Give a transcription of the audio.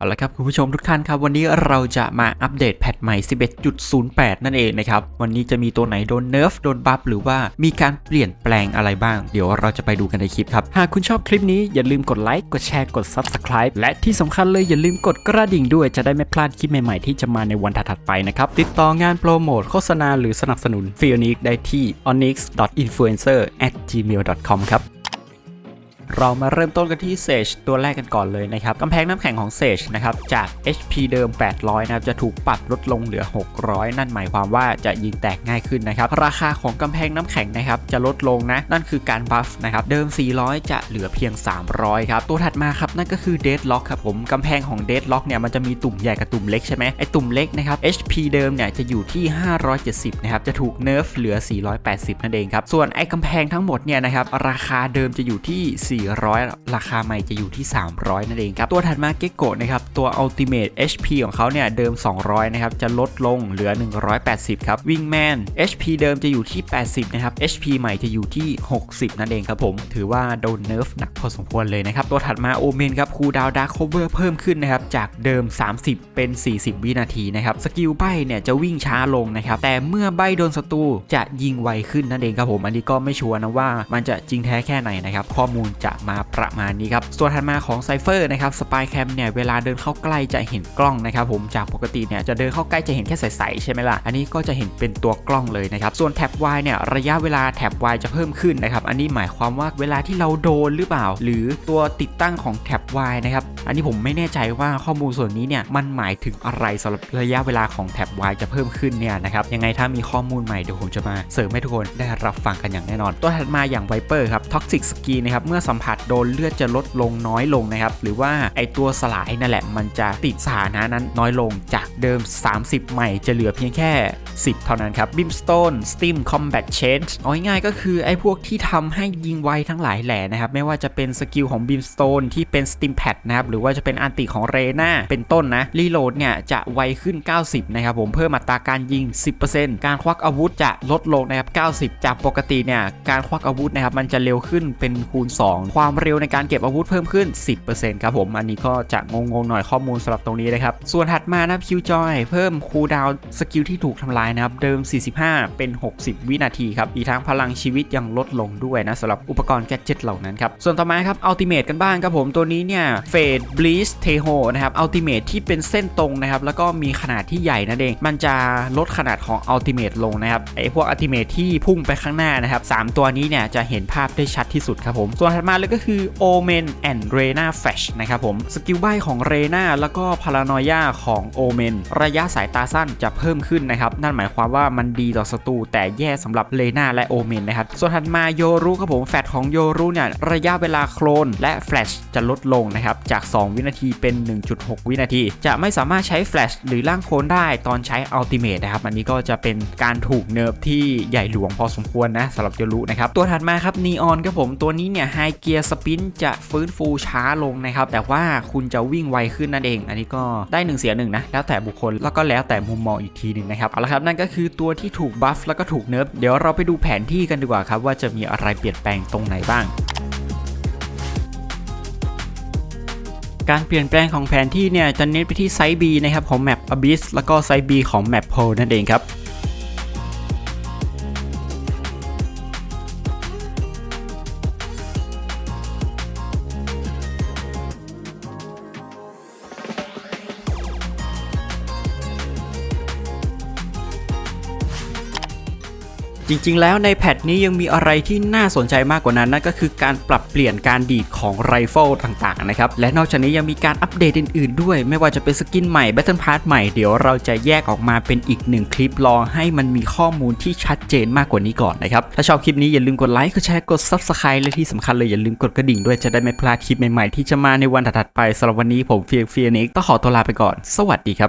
เอาละครับคุณผู้ชมทุกท่านครับ วันนี้เราจะมาอัปเดตแพทใหม่ 11.08 นั่นเองนะครับ วันนี้จะมีตัวไหนโดนเนิร์ฟโดนบัฟหรือว่ามีการเปลี่ยนแปลงอะไรบ้าง เดี๋ยวเราจะไปดูกันในคลิปครับ หากคุณชอบคลิปนี้อย่าลืมกดไลค์กดแชร์กด Subscribe และที่สำคัญเลยอย่าลืมกดกระดิ่งด้วยจะได้ไม่พลาดคลิปใหม่ๆที่จะมาในวันถัดๆไปนะครับ ติดต่องานโปรโมทโฆษณาหรือสนับสนุนฟิอนิกได้ที่ onyx.influencer@gmail.com ครับ เรามาเริ่มต้นกันที่ Sage ตัวแรกกันก่อนเลยนะครับกำแพงน้ำแข็งของ Sage นะครับจาก HP เดิม 800 นะครับจะถูกปรับลดลงเหลือ 600 นั่นหมายความว่าจะยิงแตกง่ายขึ้นนะครับราคาของกำแพงน้ำแข็งนะครับจะลดลงนะ นั่นคือการบัฟนะครับเดิม 400 จะเหลือเพียง 300 ครับตัวถัดมาครับนั่นก็คือ Deadlock ครับผมกำแพงของ Deadlock เนี่ยมันจะมีตุ่มใหญ่กับตุ่มเล็กใช่ไหมไอตุ่มเล็กนะครับ HP เดิมเนี่ยจะอยู่ที่ 570 นะครับจะถูกเนิร์ฟเหลือ 480 นั่นเองครับส่วนไอกำแพงทั้งหมดเนี่ยนะครับราคาเดิมจะอยู่ที่400 ราคาใหม่จะอยู่ที่ 300 นั่นเองครับ ตัวถัดมาเกโกะนะครับ ตัว Ultimate HP ของเขาเนี่ย เดิม 200 นะครับ จะลดลงเหลือ 180 ครับ Wingman HP เดิมจะอยู่ที่ 80 นะครับ HP ใหม่จะอยู่ที่ 60 นั่นเองครับผม ถือว่าโดนเนิร์ฟหนักพอสมควรเลยนะครับ ตัวถัดมาโอเมนครับคูดาวดาร์คโคเวอร์เพิ่มขึ้นนะครับ จากเดิม 30 เป็น 40 วินาทีนะครับ สกิลใบเนี่ยจะวิ่งช้าลงนะครับ แต่เมื่อใบโดนศัตรูจะยิงไวขึ้นนั่นเองครับผม อันนี้ก็ไม่ชัวร์นะว่ามันจะจริงแท้แค่ไหนนะครับ ข้อมูลจะมาประมาณนี้ครับ ส่วนถัดมาของไซเฟอร์นะครับสปายแคมเนี่ยเวลาเดินเข้าใกล้จะเห็นกล้องนะครับผมจากปกติเนี่ยจะเดินเข้าใกล้จะเห็นแค่ใสๆใช่ไหมล่ะ อันนี้ก็จะเห็นเป็นตัวกล้องเลยนะครับ ส่วนแท็บ Y เนี่ยระยะเวลาแท็บ Y จะเพิ่มขึ้นนะครับ อันนี้หมายความว่าเวลาที่เราโดนหรือเปล่า หรือตัวติดตั้งของแท็บ Y นะครับ อันนี้ผมไม่แน่ใจว่าข้อมูลส่วนนี้เนี่ยมันหมายถึงอะไรสำหรับระยะเวลาของแท็บ Y จะเพิ่มขึ้นเนี่ยนะครับ ยังไงถ้ามีข้อมูลใหม่เดี๋ยวผมจะมาเสริมให้ทุกคนได้รับฟังกันอย่างแน่นอน ตัวถัดมาอย่างไวเปอร์ครับท็อกซิกสกีนะครับเมื่อสัมผัสโดนเลือดจะลดลงน้อยลงนะครับ หรือว่าไอตัวสลายนั่นแหละมันจะติดสถานะนั้นน้อยลงจากเดิม 30 ใหม่จะเหลือเพียงแค่ 10 เท่านั้นครับ Brimstone Steam Combat Change เอาง่ายๆก็คือไอ้พวกที่ทำให้ยิงไวทั้งหลายแหล่นะครับ ไม่ว่าจะเป็นสกิลของ Brimstone ที่เป็น Steam Pad นะครับ หรือว่าจะเป็นอันติของเรนาเป็นต้นนะรีโหลดเนี่ยจะไวขึ้น 90 นะครับผมเพิ่มอัตราการยิง 10%การควักอาวุธจะลดลงนะครับ 90 จากปกติเนี่ยการควักอาวุธนะครับมันจะเร็วขึ้นเป็นคูณ 2ความเร็วในการเก็บอาวุธเพิ่มขึ้น 10%ครับผม อันนี้ก็จะงงๆหน่อยข้อมูลสำหรับตรงนี้นะครับ ส่วนถัดมานะคิวจอยเพิ่มคูลดาวสกิลที่ถูกทำลายนะครับ เดิม 45 เป็น 60 วินาทีครับ อีกทั้งพลังชีวิตยังลดลงด้วยนะสำหรับอุปกรณ์แกดเจิตเหล่านั้นครับ ส่วนต่อมาครับอัลติเมทกันบ้างครับผมตัวนี้เนี่ยเฟดบลีชเทโฮนะครับอัลติเมทที่เป็นเส้นตรงนะครับแล้วก็มีขนาดที่ใหญ่นั่นเอง มันจะลดขนาดของอัลติเมทลงนะครับไอพวกอัลติเมทที่พุ่งไปข้างหน้านะครับสามตัวนี้เนี่ยจะเห็นภาพได้ชัดที่สุดครับผมส่วนถัดมาเลยก็คือโอเมนแอนเรนาแฟชนะครับผมสกิลใบของเรนาแล้วก็พารานอยาของโอเมนระยะสายตาสั้นจะเพิ่มขึ้นนะครับ นั่นหมายความว่ามันดีต่อศัตรูแต่แย่สำหรับเลนาและโอเมนนะครับ ส่วนถัดมาโยรุครับผมแฟชของโยรุเนี่ยระยะเวลาโคลนและแฟลชจะลดลงนะครับจาก 2 วินาทีเป็น 1.6 วินาที จะไม่สามารถใช้แฟลชหรือล่างโคลนได้ตอนใช้อัลติเมทนะครับอันนี้ก็จะเป็นการถูกเนิร์ฟที่ใหญ่หลวงพอสมควรนะสำหรับโยรุนะครับตัวถัดมาครับนีออนครับผมตัวนี้เนี่ยไฮเกยร์สปินจะฟื้นฟูช้าลงนะครับ แต่ว่าคุณจะวิ่งไวขึ้นนั่นเอง อันนี้ก็ได้1เสียหนึ่งนะ แล้วแต่บุคคล แล้วก็แล้วแต่มุมมองอีกทีหนึ่งนะครับ เอาละครับ นั่นก็คือตัวที่ถูกบัฟแล้วก็ถูกเนิร์ฟ เดี๋ยวเราไปดูแผนที่กันดีกว่าครับว่าจะมีอะไรเปลี่ยนแปลงตรงไหนบ้างการเปลี่ยนแปลงของแผนที่เนี่ยจะเน้นไปที่ไซส์ B นะครับของแมป Abyss แล้วก็ไซส์ B ของแมป Pole นั่นเองครับ จริงๆ แล้วในแพทนี้ยังมีอะไรที่น่าสนใจมากกว่านั้นนั่นก็คือการปรับเปลี่ยนการดีดของไรเฟิลต่างๆนะครับและนอกจากนี้ยังมีการอัปเดตอื่นๆ ด้วย ไม่ว่าจะเป็นสกินใหม่ Battle Pass ใหม่เดี๋ยวเราจะแยกออกมาเป็นอีกหนึ่งคลิปรอให้มันมีข้อมูลที่ชัดเจนมากกว่านี้ก่อนนะครับถ้าชอบคลิปนี้อย่าลืมกดไลค์กดแชร์กด Subscribe และที่สำคัญเลยอย่าลืมกดกระดิ่งด้วยจะได้ไม่พลาดคลิปใหม่ๆที่จะมาในวันถัดๆไปสำหรับวันนี้ผมเฟียเฟียนิกต้องขอตัวลาไปก่อน สวัสดีครับ